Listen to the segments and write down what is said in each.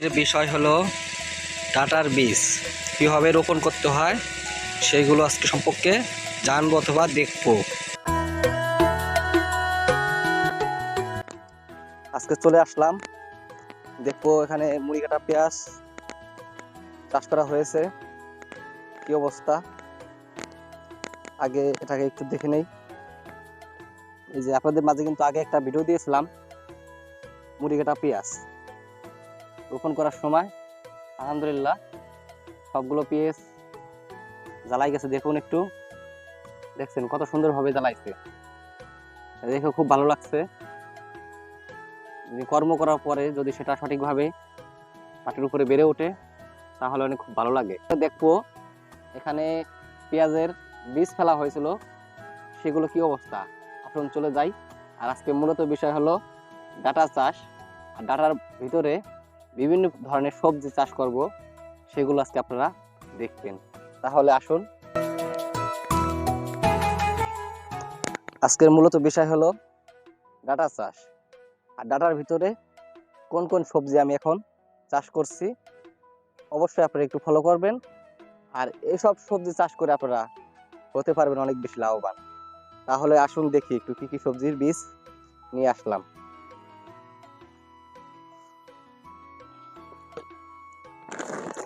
বিষয় হলো ডাটার বীজ। কীভাবে রোপণ করতে হয় সেইগুলো আজকে সম্পর্কে জানব অথবা দেখব। আজকে চলে আসলাম। দেখব এখানে মুড়ি কাটা পেঁয়াজ চাষ করা হয়েছে। কি অবস্থা? আগে এটাকে একটু দেখে নেই। এই যে আপনাদের মাঝে কিন্তু আগে একটা ভিডিও দিয়েছিলাম মুড়ি কাটা পেঁয়াজ। রোপণ করার সময়, আলহামদুলিল্লাহ, সবগুলো পেঁয়াজ জ্বালাই গেছে। দেখুন একটু। দেখছেন কত সুন্দরভাবে জ্বালাইছে। দেখে খুব ভালো লাগছে। কর্ম করার পরে যদি সেটা সঠিকভাবে মাটির উপরে বেড়ে ওঠে, তাহলে অনেক খুব ভালো লাগে। দেখব, এখানে পেঁয়াজের বীজ ফেলা হয়েছিল। সেগুলো কি অবস্থা? এখন চলে যাই। আর আজকে মূলত বিষয় হলো ডাটা চাষ। আর ডাটার ভিতরে বিভিন্ন ধরনের সবজি চাষ করব, সেগুলো আজকে আপনারা দেখবেন। তাহলে আসুন। আজকের মূলত বিষয় হলো ডাটা চাষ। আর ডাটার ভিতরে কোন কোন সবজি আমি এখন চাষ করছি, অবশ্যই আপনারা একটু ফলো করবেন। আর এইসব সবজি চাষ করে আপনারা হতে পারবেন অনেক বেশি লাভবান। তাহলে আসুন দেখি একটু কি কি সবজির বীজ নিয়ে আসলাম।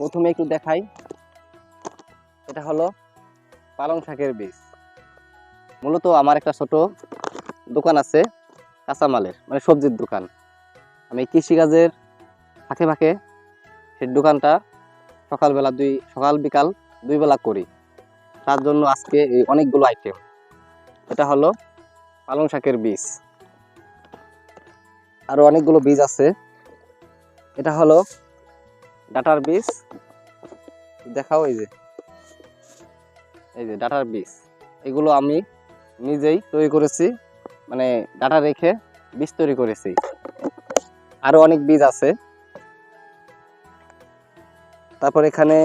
প্রথমে একটু দেখাই। এটা হলো পালং শাকের বীজ। মূলত আমার একটা ছোট দোকান আছে কাঁচামালের মানে সবজির দোকান। আমি কৃষিকাজের ফাঁকে ফাঁকে সেই দোকানটা সকালবেলা দুই, সকাল বিকাল দুই বেলা করি। তার জন্য আজকে এই অনেকগুলো আইটেম এটা হলো পালং শাকের বীজ। আরও অনেকগুলো বীজ আছে। এটা হলো ডাটার বীজ দেখাও এই যে। এই যে ডাটার বীজ এগুলো আমি নিজেই তৈরি করেছি মানে ডাটা রেখে বীজ তৈরি করেছি। আরও অনেক বীজ আছে। তারপর এখানে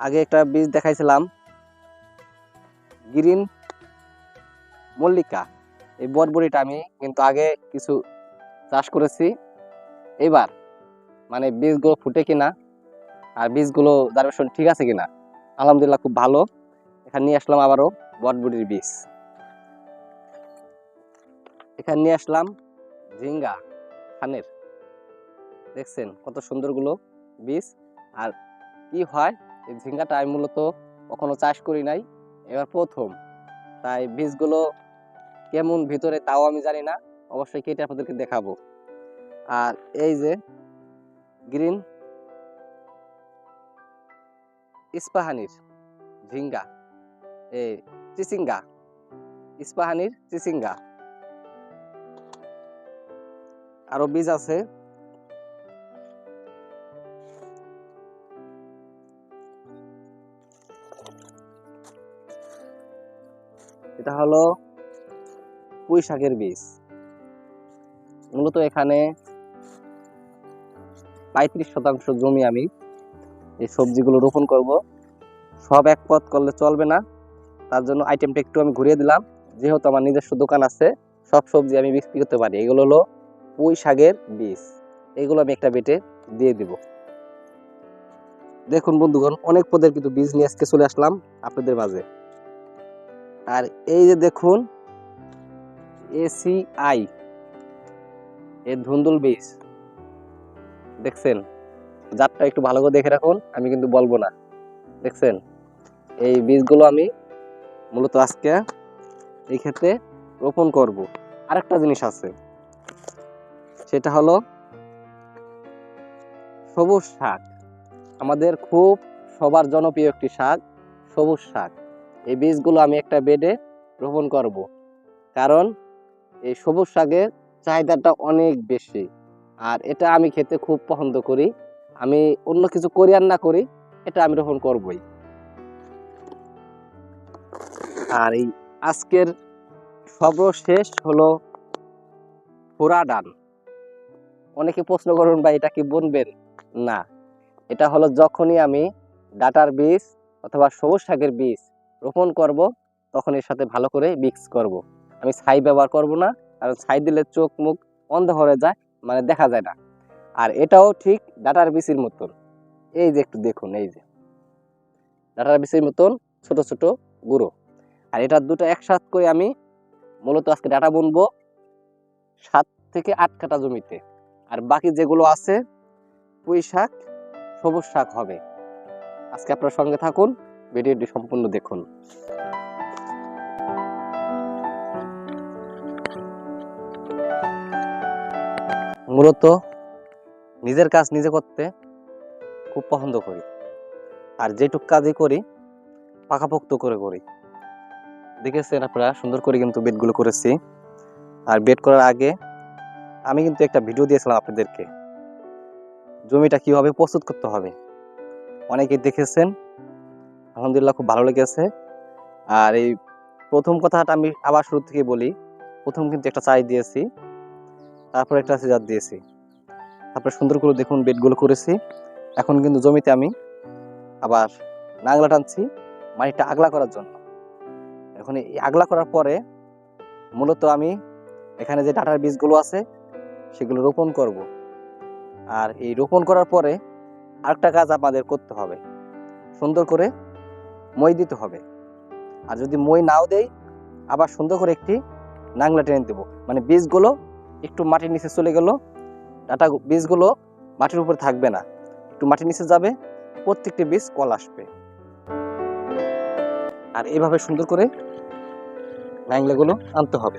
আগে একটা বীজ দেখাইছিলাম। গ্রিন মল্লিকা। এই বটবড়িটা আমি কিন্তু আগে কিছু চাষ করেছি। এবার মানে বীজগুলো ফুটে কিনা আর বীজগুলো জার্ভেশন ঠিক আছে কিনা? আলহামদুলিল্লাহ খুব ভালো। এখানে নিয়ে আসলাম আবারও বটবুটির বীজ। এখানে নিয়ে আসলাম ঝিঙ্গা ধানের। দেখছেন কত সুন্দরগুলো বীজ। আর কি হয়, এই ঝিঙ্গাটা আমি মূলত কখনো চাষ করি নাই। এবার প্রথম। তাই বীজগুলো কেমন ভিতরে, তাও আমি জানি না। অবশ্যই কেটে আপনাদেরকে দেখাবো। আর এই যে গ্রিন ইস্পাহানির ঝিঙ্গা এ, চিচিঙ্গা, ইস্পাহানির চিচিঙ্গা। আরও বীজ আছে। এটা হলো পুঁই শাকের বীজ। মূলত এখানে পঁয়ত্রিশ শতাংশ জমি আমি এই সবজিগুলো রোপণ করব। সব এক পথ করলে চলবে না। তার জন্য আইটেমটা একটু আমি ঘুরিয়ে দিলাম। যেহেতু আমার নিজস্ব দোকান আছে, সব সবজি আমি বিক্রি করতে পারি। এগুলো হলো পুঁই শাকের বীজ। এগুলো আমি একটা বেটে দিয়ে দিব। দেখুন বন্ধুগণ, অনেক পদের কিন্তু বীজ নিয়ে আজকে চলে আসলাম আপনাদের মাঝে। আর এই যে দেখুন এসিআই এর ধুন্দুল বীজ। দেখছেন? জাতটা একটু ভালো করে দেখে রাখুন, আমি কিন্তু বলব না। দেখছেন? এই বীজগুলো আমি মূলত আজকে এই ক্ষেত্রে রোপণ করব। আরেকটা জিনিস আছে, সেটা হলো সবুজ শাক। আমাদের খুব সবার জনপ্রিয় একটি শাক, সবুজ শাক। এই বীজগুলো আমি একটা বেডে রোপণ করব। কারণ এই সবুজ শাকের চাহিদাটা অনেক বেশি। আর এটা আমি খেতে খুব পছন্দ করি। আমি অন্য কিছু করি আর না করি, এটা আমি রোপণ করবই। আর এই আজকের সর্বশেষ হলো ফোড়া ডান অনেকে প্রশ্ন করুন বা এটা কি বলবেন না, এটা হলো যখনই আমি ডাটার বীজ অথবা সবুজ শাকের বীজ রোপণ করব, তখন এর সাথে ভালো করে মিক্স করব। আমি ছাই ব্যবহার করব না, কারণ ছাই দিলে চোখ মুখ অন্ধ হয়ে যায় মানে দেখা যায় না। আর এটাও ঠিক ডাটার বিচির মতন। এই যে একটু দেখুন, এই যে। ডাটার বিচির মতন ছোট ছোট গুঁড়ো। আর এটা দুটো একসাথ করে আমি মূলত আজকে ডাটা বুনবো সাত থেকে আট কাটা জমিতে। আর বাকি যেগুলো আছে, পুঁই শাক, সবুজ শাক হবে। আজকে আপনার সঙ্গে থাকুন, ভিডিওটি সম্পূর্ণ দেখুন। মূলত নিজের কাজ নিজে করতে খুব পছন্দ করি। আর যেটুক কাজই করি, পাকাপোক্ত করে করি। দেখেছেন আপনারা, সুন্দর করে কিন্তু বেডগুলো করেছি। আর বেড করার আগে আমি কিন্তু একটা ভিডিও দিয়েছিলাম আপনাদেরকে। জমিটা কীভাবে প্রস্তুত করতে হবে। অনেকেই দেখেছেন, আলহামদুলিল্লাহ খুব ভালো লেগেছে। আর এই প্রথম কথাটা আমি আবার শুরু থেকে বলি, প্রথম কিন্তু একটা চাই দিয়েছি। তারপর একটা আছে সিজার দিয়েছি। তারপরে সুন্দর করে দেখুন বেডগুলো করেছি। এখন কিন্তু জমিতে আমি আবার নাংলা টানছি মাটিটা আগলা করার জন্য। এখন এই আগলা করার পরে মূলত আমি এখানে যে ডাটার বীজগুলো আছে সেগুলো রোপণ করব। আর এই রোপণ করার পরে আরেকটা কাজ আমাদের করতে হবে। সুন্দর করে মই দিতে হবে। আর যদি মই নাও দেই, আবার সুন্দর করে একটি নাংলা টেনে দেবো। মানে বীজগুলো একটু মাটির নিচে চলে গেল। ডাটা বীজগুলো মাটির উপরে থাকবে না। একটু মাটির নিচে যাবে, প্রত্যেকটি বীজ কল আসবে। আর এভাবে সুন্দর করে ম্যাংলাগুলো আনতে হবে।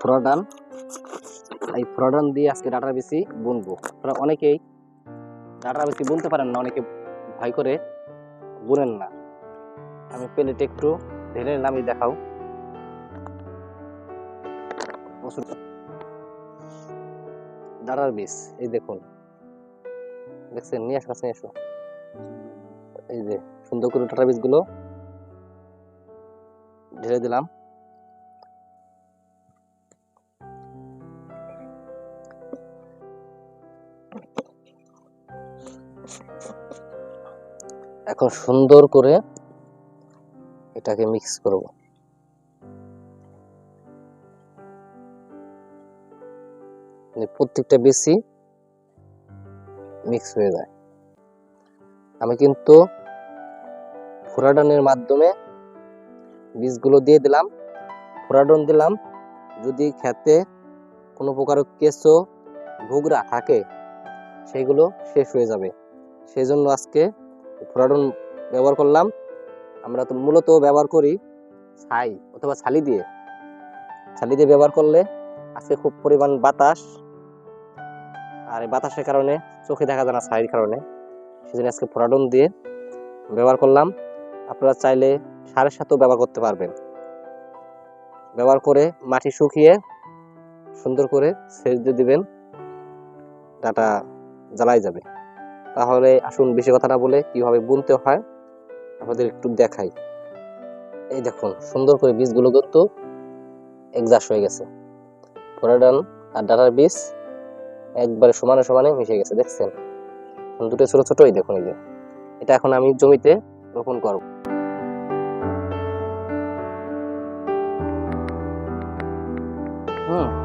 ফ্রডান এই ফ্রডান দিয়ে আজকে ডাটা বেশি বুনবো। অনেকেই ডাটা বেশি বুনতে পারেন না, অনেকে ভয় করে বুনেন না। আমি প্লেটে একটু ঢেলে এই দেখাও। ডাটার বীজ এই দেখুন। দেখছেন? নিয়ে আসো, নিয়ে এসো এই যে সুন্দর করে ডাটা বীজগুলো ঢেলে দিলাম। এখন সুন্দর করে এটাকে মিক্স করব। মানে প্রত্যেকটা বেশি মিক্স হয়ে যায়। আমি কিন্তু ফোরাডনের মাধ্যমে বীজগুলো দিয়ে দিলাম। ফোরাডন দিলাম, যদি খেতে কোনো প্রকার কেঁচো ভুগরা থাকে, সেগুলো শেষ হয়ে যাবে। সেই জন্য আজকে ফোরাডন ব্যবহার করলাম। আমরা তো মূলত ব্যবহার করি ছাই অথবা ছালি দিয়ে। ছালি দিয়ে ব্যবহার করলে আজকে খুব পরিমাণ বাতাস আর এই বাতাসের কারণে চোখে দেখা যায় না ছাইয়ের কারণে। সেজন্য আজকে ফোরাডন দিয়ে ব্যবহার করলাম। আপনারা চাইলে সারের সাথেও ব্যবহার করতে পারবেন। ব্যবহার করে মাটি শুকিয়ে সুন্দর করে সেচ দিয়ে দিবেন। ডাটা জ্বালাই যাবে। তাহলে আসুন বেশি কথা না বলে কীভাবে বুনতে হয়, আপনাদের একটু দেখাই। এই দেখুন, সুন্দর করে বীজগুলো কিন্তু একজাস হয়ে গেছে। ফোরাডান আর ডাটার বীজ একবারে সমানে সমানে মিশে গেছে, দেখছেন? দুটো ছোট ছোটই, দেখুন এই যে। এটা এখন আমি জমিতে রোপণ করব। হুম।